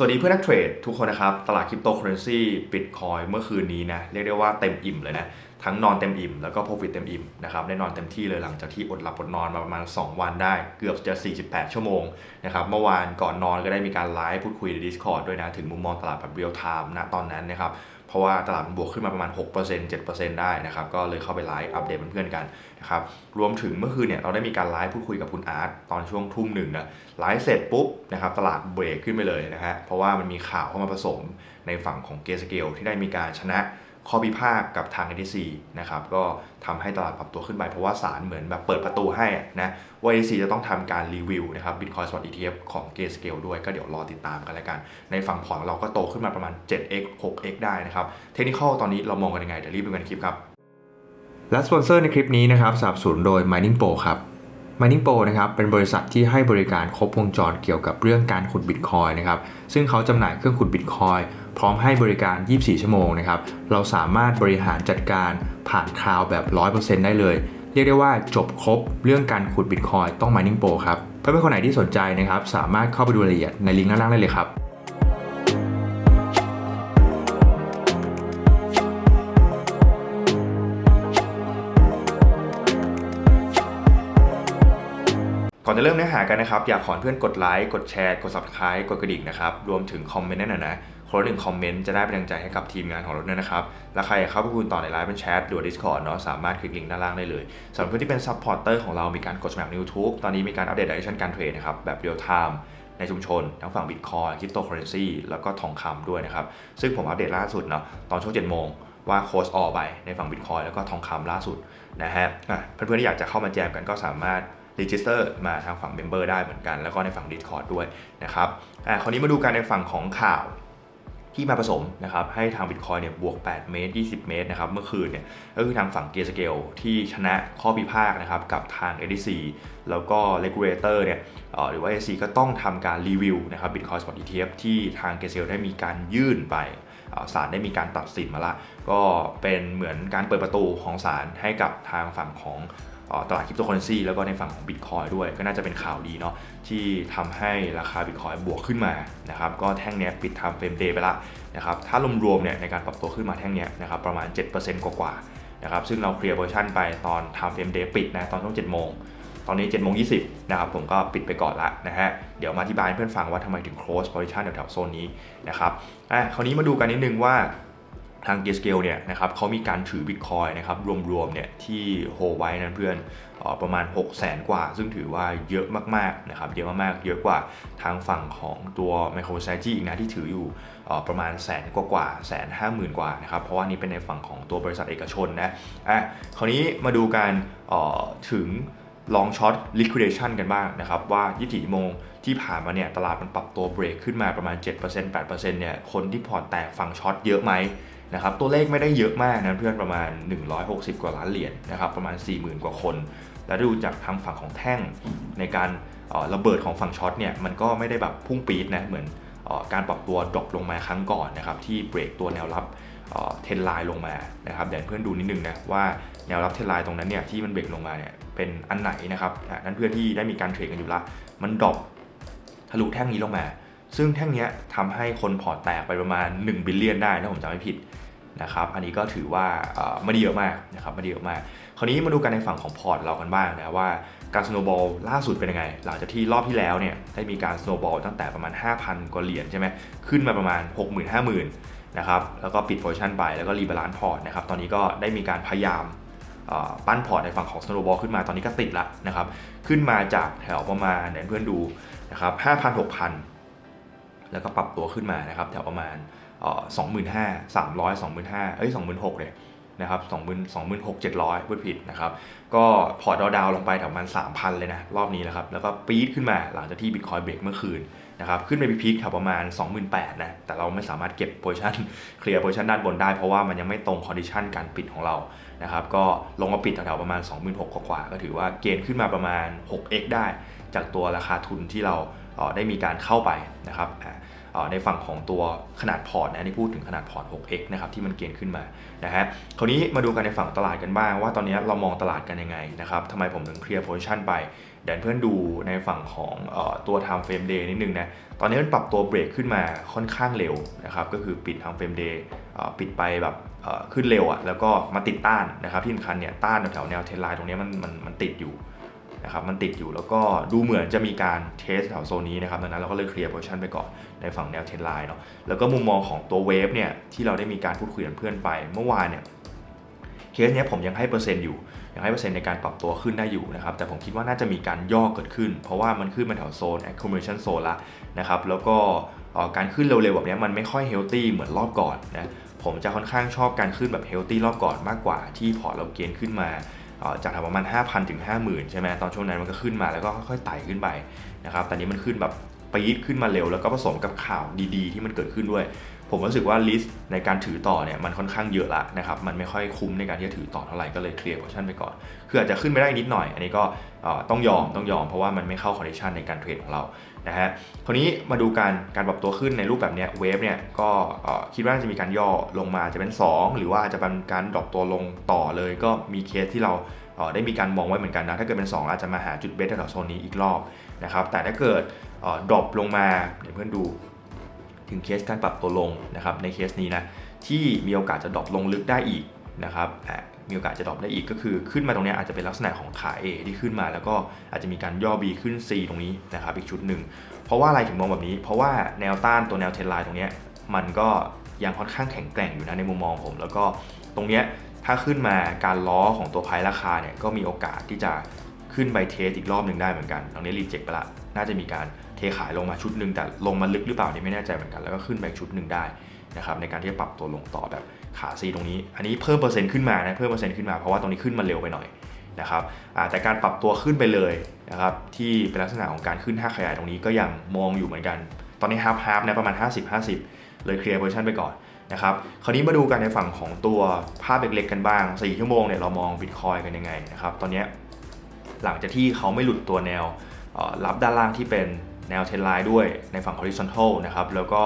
สวัสดีเพื่อนนักเทรดทุกคนนะครับ ตลาดคริปโตเคอเรนซีบิตคอยเมื่อคืนนี้นะ เรียกได้ว่าเต็มอิ่มเลยนะ ทั้งนอนเต็มอิ่มแล้วก็ profit เต็มอิ่มนะครับได้นอนเต็มที่เลยหลังจากที่อดหลับอดนอนมาประมาณ 2 วันได้เกือบจะ 48 ชั่วโมงนะครับเมื่อวานก่อนนอนก็ได้มีการไลฟ์พูดคุยใน Discord ด้วยนะ ถึงมุมมองตลาดแบบเรียลไทม์ณตอนนั้นนะครับ เพราะว่าตลาดมันบวกขึ้นมาประมาณ 6% 7%ได้นะครับ ก็เลยเข้าไปไลฟ์อัปเดตเพื่อนๆกันนะครับ รวมถึงเมื่อคืนเนี่ยเราได้มีการไลฟ์พูดคุยกับคุณอาร์ตตอนช่วงทุ่มหนึ่งนะ ไลฟ์เสร็จปุ๊บนะครับตลาดเบรกขึ้นไปเลยนะฮะ เพราะว่ามันมีข่าวเข้ามาผสมในฝั่งของเกสเกลที่ได้มีการชนะ ข้อพิพาทกับทาง NTC นะครับก็ทำให้ตลาดปรับตัวขึ้นไปเพราะว่าศาลเหมือนแบบเปิดประตูให้นะว่า NTC จะต้องทำการรีวิวนะครับ Bitcoin Spot ETF ของ g a y Scale ด้วยก็เดี๋ยวรอติดตามกันแล้วกัน ในฝั่งพอร์ตของเราก็โตขึ้นมาประมาณ 7x 6x ได้นะครับ เทคนิคตอนนี้เรามองกันยังไงเดี๋ยวรีบดูกันในคลิปครับ และสปอนเซอร์ในคลิปนี้นะครับสนับสนุนโดย Mining Pro ครับ Mining Pro นะครับเป็นบริษัทที่ให้บริการครบวงจรเกี่ยวกับเรื่องการขุดบิตคอยนะครับซึ่งเขาจำหน่ายเครื่องขุดบิตคอย พร้อมให้บริการ 24 ชั่วโมงนะครับ เราสามารถบริหารจัดการผ่านคลาวแบบ 100%ได้เลย เรียกได้ว่าจบครบเรื่องการขุดบิตคอยต้อง Mining Pro ครับ เพื่อนๆคนไหนที่สนใจนะครับ สามารถเข้าไปดูรายละเอียดในลิงก์ด้านล่างได้เลยครับก่อนจะเริ่มเนื้อหากันนะครับ อยากขอเพื่อนกดไลค์ กดแชร์ กด subscribe กดกระดิ่งนะครับ รวมถึงคอมเมนต์นั่นนะนะ คนละหนึ่งคอมเมนต์จะได้เป็นกำลังใจให้กับทีมงานของเราด้วยนะครับ และใครอยากเข้าไปคุยต่อในไลฟ์เป็นแชทหรือ Discord เนาะสามารถคลิกลิงก์ด้านล่างได้เลยสำหรับเพื่อนที่เป็นซัพพอร์เตอร์ของเรามีการกดสมัครใน YouTube ตอนนี้มีการอัปเดตดิชั่นการเทรดนะครับแบบเรียลไทม์ในชุมชน ทั้งฝั่ง Bitcoin คริปโตเคอเรนซีแล้วก็ทองคำด้วยนะครับ ซึ่งผมอัปเดตล่าสุดเนาะตอนช่วง7โมงว่าโค้ชออกไปในฝั่ง Bitcoin แล้วก็ทองคำล่าสุดนะฮะอะเพื่อนๆที่อยากจะเข้ามาแจมกันก็สามารถรีจิสเตอร์มาทางฝั่ง Member ได้เหมือนกัน แล้วก็ในฝั่ง Discord ด้วยนะครับอ่าคราวนี้มาดูกันในฝั่งของข่าว ที่มาผสมนะครับให้ทาง Bitcoin เนี่ยบวก 8 เมตร 20 เมตรนะครับเมื่อคืนเนี่ยก็คือทางฝั่ง g a y Scale ที่ชนะข้อพิพาทนะครับกับทาง SEC แล้วก็ Regulator เนี่ยหรือว่า SEC ก็ต้องทำการรีวิวนะครับ Bitcoin Spot ETF ที่ทาง g a y Scale ได้มีการยื่นไปศาลได้มีการตัดสินมาละ ก็เป็นเหมือนการเปิดประตูของศาลให้กับทางฝั่งของ ตลาดคริปโตเคอเรนซีแล้วก็ในฝั่งของ Bitcoin ด้วย ก็น่าจะเป็นข่าวดีเนาะที่ทำให้ราคา Bitcoin บวกขึ้นมานะครับก็แท่งเนี้ยปิดทำเฟรมเดย์ไปละนะครับถ้ารวมๆเนี่ยในการปรับตัวขึ้นมาแท่งเนี้ยนะครับประมาณ 7%กว่าๆนะครับซึ่งเราเคลียร์เวอร์ชันไปตอนทำเฟรมเดย์ปิดนะตอนช่วง7โมงตอนนี้7โมง20นะครับผมก็ปิดไปก่อนละนะฮะ เดี๋ยวมาอธิบายให้เพื่อนฟังว่าทำไมถึง close position แถวๆโซนนี้นะครับอะคราวนี้มาดูกันนิดนึงว่า ทาง g a s c a l e เนี่ยนะครับเขามีการถือ Bitcoin นะครับรวมๆเนี่ยที่โฮไว้นั้นเพื่อนออประมาณ 6 0 0 0 0 0กว่า ซึ่งถือว่าเยอะมากๆนะครับเยอะมากๆ เยอะกว่าทางฝั่งของตัว MicroStrategy อีกนะที่ถืออยู่ออประมาณแสนกว่ากว่าแสนห้าหมื่นกว่านะครับเพราะว่านี่เป็นในฝั่งของตัวบริษัทเอกชนนะอะคราวนี้มาดูการถึงลองช็อต liquidation กันบ้างนะครับว่า24โมงที่ผ่านมาเนี่ยตลาดมันปรับตัวเบรกขึ้นมาประมาณ 7% 8%เนี่ยคนที่พอร์ตแตกฝั่งช็อตเยอะไหม นะครับตัวเลขไม่ได้เยอะมากนะเพื่อนประมาณ 160 กว่าล้านเหรียญนะครับประมาณ 40,000 กว่าคน แล้วดูจากทางฝั่งของแท่งในการระเบิดของฝั่งช็อตเนี่ยมันก็ไม่ได้แบบพุ่งปี๊ดนะเหมือนอการปรับตัวดรอปลงมาครั้งก่อนนะครับที่เบรกตัวแนวรับเทนไลน์ลงมานะครับเดี๋ยวเพื่อนดูนิดนึงนะว่าแนวรับเทนไลน์ตรงนั้นเนี่ยที่มันเบรกลงมาเนี่ยเป็นอันไหนนะครับนั่นเพื่อนที่ได้มีการเทรดกันอยู่ละมันดรอปทะลุแท่งนี้ลงมา ซึ่งแท่งนี้ทำให้คนพอร์ตแตกไปประมาณ 1 บิลเลียนได้ถ้าผมจำไม่ผิดนะครับ อันนี้ก็ถือว่าไม่ได้เยอะมากนะครับไม่ได้เยอะมาก คราวนี้มาดูกันในฝั่งของพอร์ตเรากันบ้างนะว่าการสโนบอลล่าสุดเป็นยังไง หลังจากที่รอบที่แล้วเนี่ยได้มีการสโนบอลตั้งแต่ประมาณ 5,000 กว่าเหรียญใช่ไหมขึ้นมาประมาณ 60,000 5 0 0 0นะครับ แล้วก็ปิดโพซิชั่นไปแล้วก็รีบาลานซ์พอร์ตนะครับ ตอนนี้ก็ได้มีการพยายามปั้นพอร์ตในฝั่งของสโนบอลขึ้นมาตอนนี้ก็ติดละนะครับ ขึ้นมาจากแถวประมาณเดี๋ยวเพื่อนดูนะครับ5,000 6,000 แล้วก็ปรับตัวขึ้นมานะครับแถวประมาณสองหมื่นห้าสามร้อยสองหมื่นห้าเอ้ยสองหมื่นหกเลยนะครับสองหมื่นสองหมื่นหกเจ็ดร้อยพูดผิดนะครับ ก็พอร์ตดาวน์ลงไปแถวประมาณสามพันเลยนะ รอบนี้นะครับ แล้วก็ปี๊ดขึ้นมาหลังจากที่บิตคอยเบรกเมื่อคืนนะครับขึ้นไปพีคแถวประมาณ 28,000นะแต่เราไม่สามารถเก็บโพชันเคลียร์โพชันด้านบนได้เพราะว่ามันยังไม่ตรงคอนดิชันการปิดของเรานะครับก็ลงมาปิดแถวๆประมาณ 26,000กว่าก็ถือว่าเกณฑ์ขึ้นมาประมาณ 6x ได้ จากตัวราคาทุนที่เรา ได้มีการเข้าไปนะครับในฝั่งของตัวขนาดพอร์ตนะนี่พูดถึงขนาดพอร์ต 6x นะครับที่มันเกณฑ์ขึ้นมานะฮะคราวนี้มาดูกันในฝั่งตลาดกันบ้างว่าตอนนี้เรามองตลาดกันยังไงนะครับทำไมผมถึงเคลียร์โพซิชันไปเดี๋ยวเพื่อนดูในฝั่งของออตัว time frame day นิดนึงนะตอนนี้มันปรับตัวเบรกขึ้นมาค่อนข้างเร็วนะครับก็คือปิด time frame day เอ่อปิดไปแบบขึ้นเร็วอะ่ะแล้วก็มาติดต้านนะครับที่สำคัญเนี่ยต้านแถวแนวเทรนไลน์ตรงนี้มันมันมันติดอยู่ นะครับมันติดอยู่แล้วก็ดูเหมือนจะมีการเทสแถวโซนนี้นะครับดังนั้นเราก็เลยเคลียร์โพชันไปก่อนในฝั่งแนวเทรนไลน์เนาะแล้วก็มุมมองของตัวเวฟเนี่ยที่เราได้มีการพูดคุยกับเพื่อนไปเมื่อวานเนี่ยเคสเนี้ยผมยังให้เปอร์เซ็นต์อยู่ยังให้เปอร์เซ็นต์ในการปรับตัวขึ้นได้อยู่นะครับแต่ผมคิดว่าน่าจะมีการย่อเกิดขึ้น เพราะว่ามันขึ้นมาแถวโซน accumulation zone ละนะครับแล้วก็การขึ้นเร็วๆแบบนี้มันไม่ค่อย healthy เหมือนรอบก่อนนะผมจะค่อนข้างชอบการขึ้นแบบ healthy รอบก่อนมากกว่าที่พอร์เราเกณฑ์ขึ้นมา จากแถวประมาณ 5,000 ถึง 50,000 ใช่ไหมตอนช่วงนั้นมันก็ขึ้นมาแล้วก็ค่อยๆไต่ขึ้นไปนะครับแต่นี้มันขึ้นแบบปี๊ดขึ้นมาเร็วแล้วก็ผสมกับข่าวดีๆ ที่มันเกิดขึ้นด้วย ผมรู้สึกว่าลิสต์ในการถือต่อเนี่ยมันค่อนข้างเยอะละนะครับ มันไม่ค่อยคุ้มในการที่จะถือต่อเท่าไหร่ก็เลยเคลียร์โพชั่นไปก่อน คืออาจจะขึ้นไปได้นิดหน่อย อันนี้ก็ต้องยอมต้องยอมเพราะว่ามันไม่เข้าคอนดิชันในการเทรดของเรานะฮะคราวนี้มาดูการการปรับตัวขึ้นในรูปแบบเนี้ยเวฟเนี่ยก็คิดว่าน่าจะมีการย่อลงมาอาจจะเป็น 2 หรือว่าอาจจะเป็นการดรอปตัวลงต่อเลย ก็มีเคสที่เราได้มีการมองไว้เหมือนกันนะ ถ้าเกิดเป็น 2 อาจจะมาหาจุดเบสแถวโซนนี้อีกรอบนะครับแต่ถ้าเกิดดรอปลงมาเดี๋ยวเพื่อนดู ถึงเคสการปรับตัวลงนะครับในเคสนี้นะที่มีโอกาสจะดรอปลงลึกได้อีกนะครับมีโอกาสจะดรอปได้อีกก็คือขึ้นมาตรงเนี้ยอาจจะเป็นลักษณะของขา A ที่ขึ้นมา แล้วก็อาจจะมีการย่อ B ขึ้น C ตรงนี้นะครับอีกชุดหนึ่งเพราะว่าอะไรถึงมองแบบนี้ เพราะว่าแนวต้านตัวแนวเทรนไลน์ตรงเนี้ยมันก็ยังค่อนข้างแข็งแกร่งอยู่นะในมุมมองผม แล้วก็ตรงเนี้ยถ้าขึ้นมาการล้อของตัวไพราคาเนี่ยก็มีโอกาสที่จะขึ้นไปเทสอีกรอบหนึ่งได้เหมือนกันตรงนี้รีเจ็คไปละน่าจะมีการ เทขายลงมาชุดหนึ่งแต่ลงมาลึกหรือเปล่านี่ไม่แน่ใจเหมือนกันแล้วก็ขึ้นไปชุดหนึ่งได้นะครับในการที่จะปรับตัวลงต่อแบบขาซีตรงนี้ อันนี้เพิ่มเปอร์เซ็นต์ขึ้นมานะเพิ่มเปอร์เซ็นต์ขึ้นมาเพราะว่าตรงนี้ขึ้นมาเร็วไปหน่อยนะครับแต่การปรับตัวขึ้นไปเลยนะครับที่เป็นลักษณะของการขึ้นห้าขยายตรงนี้ก็ยังมองอยู่เหมือนกัน ตอนนี้ฮาร์ฟฮาร์ฟนะประมาณ 50-50 เลยเคลียร์โพซิชันไปก่อนนะครับคราวนี้มาดูกันในฝั่งของตัวภาพเล็กๆกันบ้าง 4 ชั่วโมงเนี่ยเรามองบิตคอยกันยังไงนะครับตอนนี้หลังจากที่เขาไม่หลุดตัวแนวรับด้านล่างที่เป็น แนวเทรนไลน์ด้วยในฝั่ง horizontal นะครับแล้วก็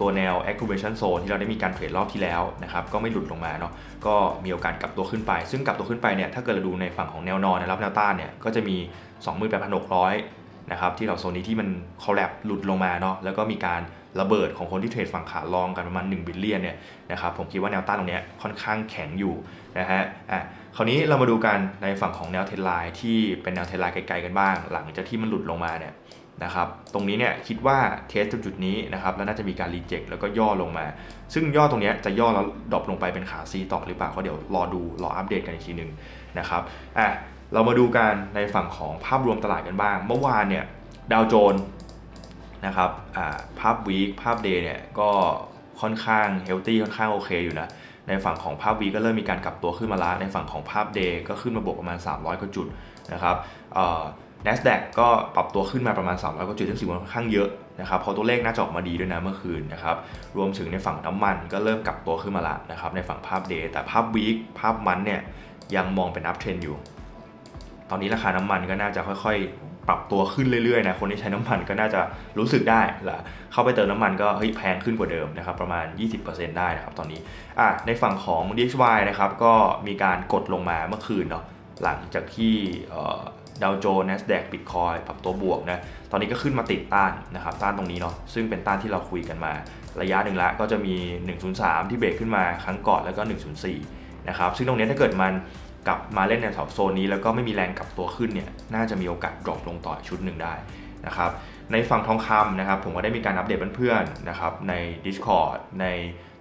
ตัวแนว accumulation zone ที่เราได้มีการเทรดรอบที่แล้วนะครับก็ไม่หลุดลงมาเนาะก็มีโอกาสกลับตัวขึ้นไป ซึ่งกลับตัวขึ้นไปเนี่ยถ้าเกิดเราดูในฝั่งของแนวนอนนะครับแนวต้านเนี่ยก็จะมี 28,600นะครับที่เราโซนนี้ที่มัน collapse หลุดลงมาเนาะแล้วก็มีการระเบิดของคนที่เทรดฝั่งขาลองกันประมาณ1บิลเลียนเนี่ยนะครับผมคิดว่าแนวต้านตรงนี้ค่อนข้างแข็งอยู่นะฮะอะคราวนี้เรามาดูกันในฝั่งของแนวเทรนไลน์ที่เป็นแนวเทรนไลน์ไกลๆกันบ้าง หลังจากที่มันหลุดลงมาเนี่ย นะครับตรงนี้เนี่ยคิดว่าเทสจุดนี้นะครับแล้วน่าจะมีการรีเจ็คแล้วก็ย่อลงมา ซึ่งย่อตรงนี้จะย่อแล้วดรอปลงไปเป็นขา C ต่อหรือเปล่าก็เดี๋ยวรอดูรออัปเดตกันอีกทีหนึ่งนะครับอะเรามาดูกันในฝั่งของภาพรวมตลาดกันบ้าง เมื่อวานเนี่ยดาวโจนส์นะครับอ่าภาพวีคภาพเดย์เนี่ยก็ค่อนข้างเฮลตี้ค่อนข้างโอเคอยู่นะในฝั่งของภาพวีก็เริ่มมีการกลับตัวขึ้นมาแล้วในฝั่งของภาพเดย์ก็ขึ้นมาบวกประมาณ 300กว่าจุดนะครับอ่อ NASDAQ ก็ปรับตัวขึ้นมาประมาณ 300กว่าจุดซึ่งถือว่าค่อนข้างเยอะนะครับเพราะตัวเลขน่าจะออกมาดีด้วยนะเมื่อคืนนะครับรวมถึงในฝั่งน้ำมันก็เริ่มกลับตัวขึ้นมาแล้วนะครับในฝั่งภาพเดย์แต่ภาพวีคภาพมันเนี่ยยังมองเป็นอัพเทรนอยู่ ตอนนี้ราคาน้ำมันก็น่าจะค่อยๆ ปรับตัวขึ้นเรื่อยๆนะคนที่ใช้น้ำมันก็น่าจะรู้สึกได้แหละเข้าไปเติมน้ำมันก็เฮ้ยแพงขึ้นกว่าเดิมนะครับประมาณ 20%ได้นะครับตอนนี้อะในฝั่งของ DXY นะครับก็มีการกดลงมาเมื่อคืนเนาะหลังจากที่ ดาวโจนส์ NASDAQ Bitcoin ปรับตัวบวกนะ ตอนนี้ก็ขึ้นมาติดต้านนะครับ ต้านตรงนี้เนาะ ซึ่งเป็นต้านที่เราคุยกันมา ระยะหนึ่งละ ก็จะมี 103 ที่เบรกขึ้นมาครั้งก่อนแล้วก็ 104 นะครับ ซึ่งตรงนี้ถ้าเกิดมันกลับมาเล่นในแถวโซนนี้ แล้วก็ไม่มีแรงกลับตัวขึ้นเนี่ย น่าจะมีโอกาสดรอปลงต่อชุดหนึ่งได้ นะครับในฝั่งทองคำนะครับผมก็ได้มีการอัปเดตเพื่อนๆนะครับใน Discord ใน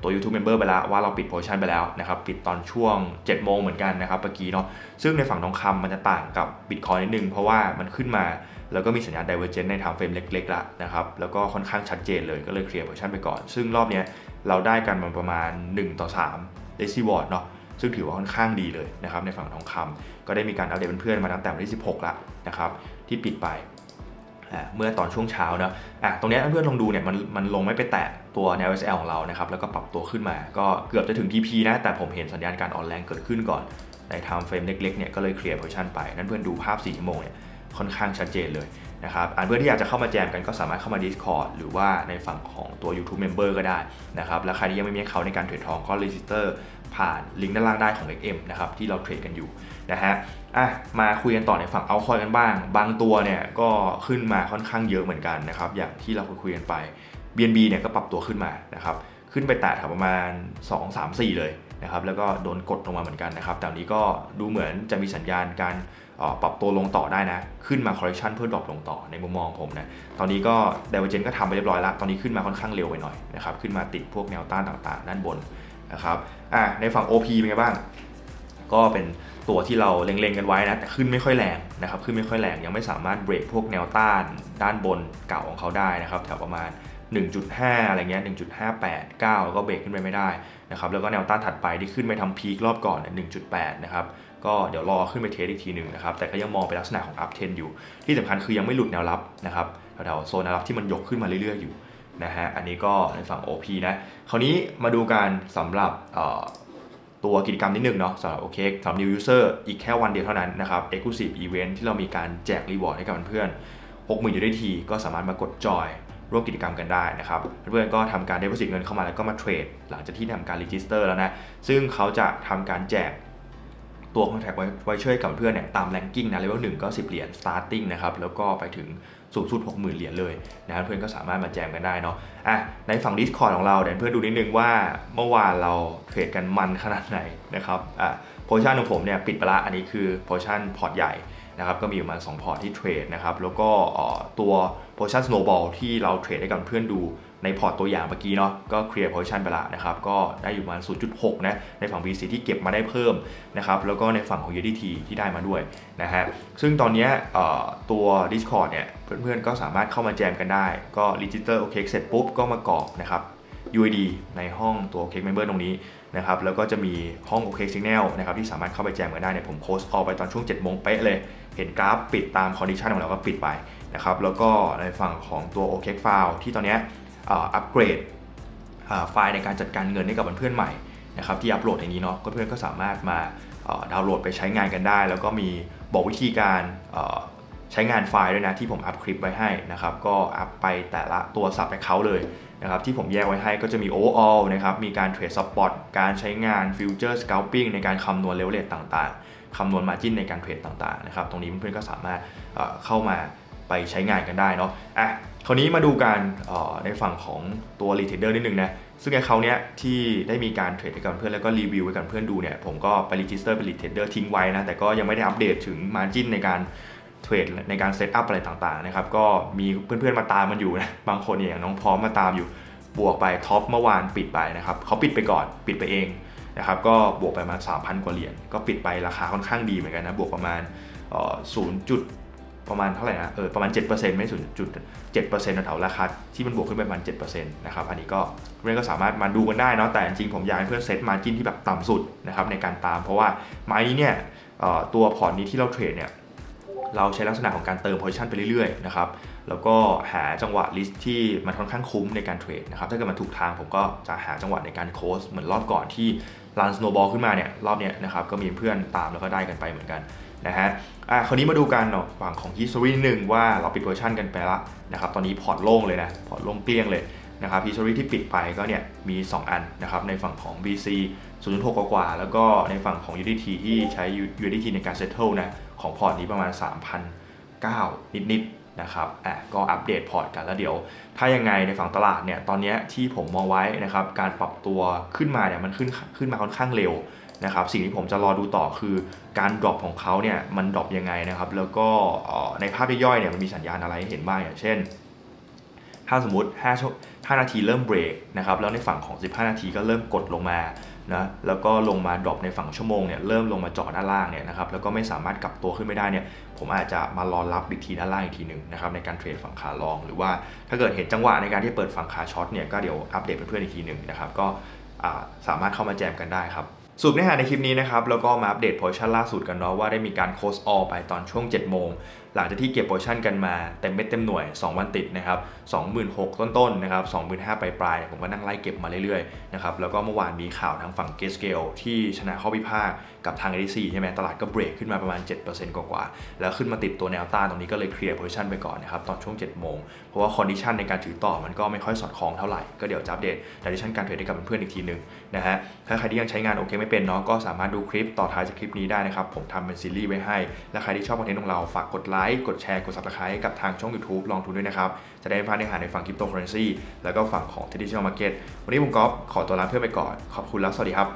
ตัว YouTube Member ไปแล้วว่าเราปิดโพซิชันไปแล้วนะครับปิดตอนช่วง 7 โมงเหมือนกันนะครับเมื่อกี้เนาะซึ่งในฝั่งทองคำมันจะต่างกับ Bitcoin นิดนึง เพราะว่ามันขึ้นมาแล้วก็มีสัญญาณ divergence ใน time frame เล็กๆละนะครับแล้วก็ค่อนข้างชัดเจนเลยก็เลยเคลียร์โพซิชันไปก่อน ซึ่งรอบเนี้ยเราได้กันมาประมาณ 1 ต่อ3 d e c i w a t เนาะซึ่งถือว่าค่อนข้างดีเลยนะครับในฝั่งทองคำก็ได้มีการอัปเดตเพื่อนๆมาตั้งแต่วันที่ 16ละนะครับที่ปิดไป เมื่อตอนช่วงเช้านะอะตรงนี้เพื่อนลองดูเนี่ยมันมันลงไม่ไปแตะตัวแนว SL ของเรานะครับแล้วก็ปรับตัวขึ้นมา ก็เกือบจะถึง TP นะแต่ผมเห็นสัญญาณการอ่อนแรงเกิดขึ้นก่อน ใน time frame เล็กๆเนี่ยก็เลยเคลียร์โพซิชันไป นั่นเพื่อนดูภาพ4ชั่วโมงเนี่ยค่อนข้างชัดเจนเลยนะครับอ่าเพื่อนที่อยากจะเข้ามาแจมกันก็สามารถเข้ามา Discord หรือว่าในฝั่งของตัว YouTube Member ก็ได้นะครับ แล้วใครที่ยังไม่มีเขาในการเทรดทองก็ register ผ่านลิงก์ด้านล่างได้ของ XM นะครับที่เราเทรดกันอยู่ นะฮะอะมาคุยกันต่อในฝั่งเอาคอยกันบ้าง บางตัวเนี่ยก็ขึ้นมาค่อนข้างเยอะเหมือนกันนะครับ อย่างที่เราคุยกันไป BNB เนี่ยก็ปรับตัวขึ้นมานะครับ ขึ้นไปแตะแถวประมาณ 2 3 4 เลยนะครับ แล้วก็โดนกดลงมาเหมือนกันนะครับ แต่นนี้ก็ดูเหมือนจะมีสัญญาณการปรับตัวลงต่อได้นะ ขึ้นมา correction เพื่อดรอปลงต่อในมุมมองผมนะ ตอนนี้ก็ d i v e r g e n c ก็ทำไปเรียบร้อยแล้ว ตอนนี้ขึ้นมาค่อนข้างเร็วไปหน่อยนะครับ ขึ้นมาติดพวกแนวต้านต่างๆ ด้านบนนะครับ อะ ในฝั่ง OP เป็นไงบ้าง ก็เป็นตัวที่เราเล็งๆกันไว้นะ แต่ขึ้นไม่ค่อยแรงนะครับ ขึ้นไม่ค่อยแรง ยังไม่สามารถเบรกพวกแนวต้านด้านบนเก่าของเขาได้นะครับ แถวประมาณ 1.5 อะไรเงี้ย 1.58 9 ก็เบรกขึ้นไปไม่ได้นะครับ แล้วก็แนวต้านถัดไปที่ขึ้นไปทำพีครอบก่อนเนี่ย1.8 นะครับ ก็เดี๋ยวรอขึ้นไปเทสอีกทีหนึ่งนะครับ แต่ก็ยังมองเป็นลักษณะของ up trend อยู่ ที่สำคัญคือยังไม่หลุดแนวรับนะครับ แถวๆโซนแนวรับที่มันยกขึ้นมาเรื่อยๆอยู่นะฮะ อันนี้ก็ในฝั่ง OP นะ คราวนี้มาดูการสำหรับ ตัวกิจกรรมนิดนึงเนาะสำหรับโอเคสำหรับ new user อีกแค่วันเดียวเท่านั้นนะครับ exclusive event ที่เรามีการแจกรีวอร์ดให้กับเพื่อน60,000 USDT ก็สามารถมากดจอยร่วมกิจกรรมกันได้นะครับ เพื่อนๆก็ทำการ deposit เงินเข้ามาแล้วก็มาเทรด หลังจากที่ทำการ register แล้วนะ ซึ่งเขาจะทำการแจก ตัว contact ไว้ช่วยกับเพื่อนเนี่ยตาม ranking นะ level 1ก็ 10 เหรียญ starting นะครับแล้วก็ไปถึงสูงสุด 60,000 เหรียญเลยนะเพื่อนก็สามารถมาแจมกันได้เนาะอะในฝั่ง Discord ของเราเดี๋ยวเพื่อนดูนิดนึงว่าเมื่อวานเราเทรดกันมันขนาดไหนนะครับอะโพชั่นของผมเนี่ยปิดไปละอันนี้คือโพชั่นพอร์ตใหญ่นะครับก็มีอยู่ประมาณ2พอร์ตที่เทรดนะครับแล้วก็ตัวโพชั่น snowball ที่เราเทรดให้กับเพื่อนดู ในพอร์ตตัวอย่างเมื่อกี้เนาะก็เคลียร์โพชั่นไปละนะครับก็ได้อยู่ประมาณ 0.6 นะในฝั่ง VC ที่เก็บมาได้เพิ่มนะครับแล้วก็ในฝั่งของ UDT ที่ได้มาด้วยนะฮะซึ่งตอนนี้ตัว Discord เนี่ยเพื่อนๆก็สามารถเข้ามาแจมกันได้ ก็ register OK เสร็จปุ๊บก็มากรอกนะครับ UID ในห้องตัว OK Member ตรงนี้นะครับแล้วก็จะมีห้อง OK Signal นะครับที่สามารถเข้าไปแจมกันได้เนี่ยผมโพสต์ออกไปตอนช่วง7โมงเป๊ะเลย เห็นกราฟปิดตาม condition ของเราก็ปิดไปนะครับแล้วก็ในฝั่งของตัว OK File ที่ตอนนี้ อัปเกรดไฟล์ในการจัดการเงินให้กับเพื่อนใหม่นะครับที่อัปโหลดในนี้เนาะเพื่อนก็สามารถมาดาวน์โหลดไปใช้งานกันได้ แล้วก็มีบอกวิธีการใช้งานไฟล์ด้วยนะที่ผมอัพคลิปไว้ให้นะครับก็อัพไปแต่ละตัวสับไปเขาเลยนะครับที่ผมแยกไว้ให้ก็จะมี overall นะครับมีการเทรดสปอตการใช้งาน future scalping ในการคำนวณเลเวลเลตต่างๆคำนวณ margin ในการเทรดต่างๆนะครับตรงนี้เพื่อนๆก็สามารถเข้ามา ไปใช้งานกันได้เนาะอะคราวนี้มาดูการออในฝั่งของตัว retailer นิดนึงนะซึ่งไอ้เขาเนี้ยที่ได้มีการเทรดให้กับเพื่อนแล้วก็รีวิวให้กับเพื่อนดูเนี่ยผมก็ไปรีจิสเตอร์เป็นรีเทรดเดอร์ทิ้งไว้นะแต่ก็ยังไม่ได้อัปเดตถึงมาจินในการเทรดในการเซตอัพอะไรต่างๆนะครับก็มีเพื่อนๆมาตามมันอยู่นะบางคนเนี่ยอย่างน้องพร้อมมาตามอยู่บวกไปท็อปเมื่อวานปิดไปนะครับเขาปิดไปก่อนปิดไปเองนะครับก็บวกไปมา 3,000 กว่าเหรียญก็ปิดไปราคาค่อนข้างดีเหมือนกันนะบวกประมาณ0จุด ประมาณเท่าไหร่นะเออประมาณ 7%ไม่0จุด7%แถวราคาที่มันบวกขึ้นไปประมาณ7%นะครับอันนี้ก็เพื่อนก็สามารถมาดูกันได้เนาะแต่จริงผมอยากให้เพื่อนเซตมาจินที่แบบต่ำสุดนะครับในการตาม เพราะว่าไม้นี้เนี่ยตัวพอร์ตนี้ที่เราเทรดเนี่ยเราใช้ลักษณะของการเติม position ไปเรื่อยๆนะครับแล้วก็หาจังหวะ list ที่มันค่อนข้างคุ้มในการเทรดนะครับถ้าเกิดมันถูกทางผมก็จะหาจังหวะในการโค้ชเหมือนรอบก่อนที่รัน snowball ขึ้นมาเนี่ยรอบเนี้ยนะครับก็มีเพื่อนตามแล้วก็ได้กันไปเหมือนกัน นะฮะอะคราวนี้มาดูกันเนาะฝั่งของ history หนึ่งว่าเราปิด position กันไปละนะครับตอนนี้พอร์ตโล่งเลยนะพอร์ตโล่งเกลี้ยงเลยนะครับ history ที่ปิดไปก็เนี่ยมี 2 อันนะครับในฝั่งของ BC 0.6 กว่า แล้วก็ในฝั่งของ UDT ที่ใช้ UDT ในการ settle นะของพอร์ตนี้ประมาณ 3,009นิดๆนะครับอะก็อัปเดตพอร์ตกันแล้วเดี๋ยว ถ้ายังไงในฝั่งตลาดเนี่ยตอนนี้ที่ผมมองไว้นะครับการปรับตัวขึ้นมาเนี่ยมันขึ้นขึ้นมาค่อนข้างเร็ว นะครับสิ่งที่ผมจะรอดูต่อคือการดรอปของเขาเนี่ยมันดรอปยังไงนะครับแล้วก็ในภาพย่อยๆเนี่ยมันมีสัญญาณอะไรให้เห็นบ้างอย่างเช่น ถ้าสมมติ5ชั่ว5นาทีเริ่มเบรกนะครับแล้วในฝั่งของ 15 นาทีก็เริ่มกดลงมานะแล้วก็ลงมาดรอปในฝั่งชั่วโมงเนี่ยเริ่มลงมาเจาะด้านล่างเนี่ยนะครับแล้วก็ไม่สามารถกลับตัวขึ้นไม่ได้เนี่ยผมอาจจะมารอรับอีกทีด้านล่างอีกทีหนึ่งนะครับในการเทรดฝั่งขาลอง หรือว่าถ้าเกิดเห็นจังหวะในการที่เปิดฝั่งขาช็อตเนี่ยก็เดี๋ยวอัปเดตเพื่อนๆอีกทีหนึ่งนะครับก็สามารถเข้ามาแจมกันได้ครับ สูบเนื้อหาในคลิปนี้นะครับแล้วก็มาอัปเดตโพสชั่นล่าสุดกันเนาะว่าได้มีการโคสออลไปตอนช่วง 7 โมง หลังจากที่เก็บโพชั่นกันมาเต็มเม็ดเต็มหน่วย 2 วันติดนะครับ26,000 ต้นๆนะครับ25,000ปลายๆผมก็นั่งไล่เก็บมาเรื่อยๆนะครับแล้วก็เมื่อวานมีข่าวทางฝั่งเกสเกลที่ชนะข้อพิพาทกับทาง ADC ใช่ไหมตลาดก็เบรกขึ้นมาประมาณ 7%กว่าๆแล้วขึ้นมาติดตัวแนวต้านตรงนี้ก็เลยเคลียร์โพชั่นไปก่อนนะครับตอนช่วง7โมงเพราะว่าคอนดิชันในการถือต่อมันก็ไม่ค่อยสอดคล้องเท่าไหร่ก็เดี๋ยวจะอัปเดตคอนดิชันการเทรดให้กับเพื่อนๆอีกทีหนึ่งนะฮะถ้าใครที่ยังใช้งานโอเคไม่เป็นเนาะก็สามารถดูคลิปต่อท้ายจากคลิปนี้ได้นะครับผมทำเป็นซีรีส์ไว้ให้และใครที่ชอบคอนเทนต์ของเราฝากกดไลค์กดแชร์กด subscribe กับทางช่อง YouTube ลองทุนด้วยนะครับ จะได้ไม่พลาดเนื้อหาในฝั่งคริปโตเคอเรนซีแล้วก็ฝั่งของ traditional market วันนี้ผมก๊อฟขอตัวลาเพื่อนไปก่อน ขอบคุณแล้วสวัสดีครับ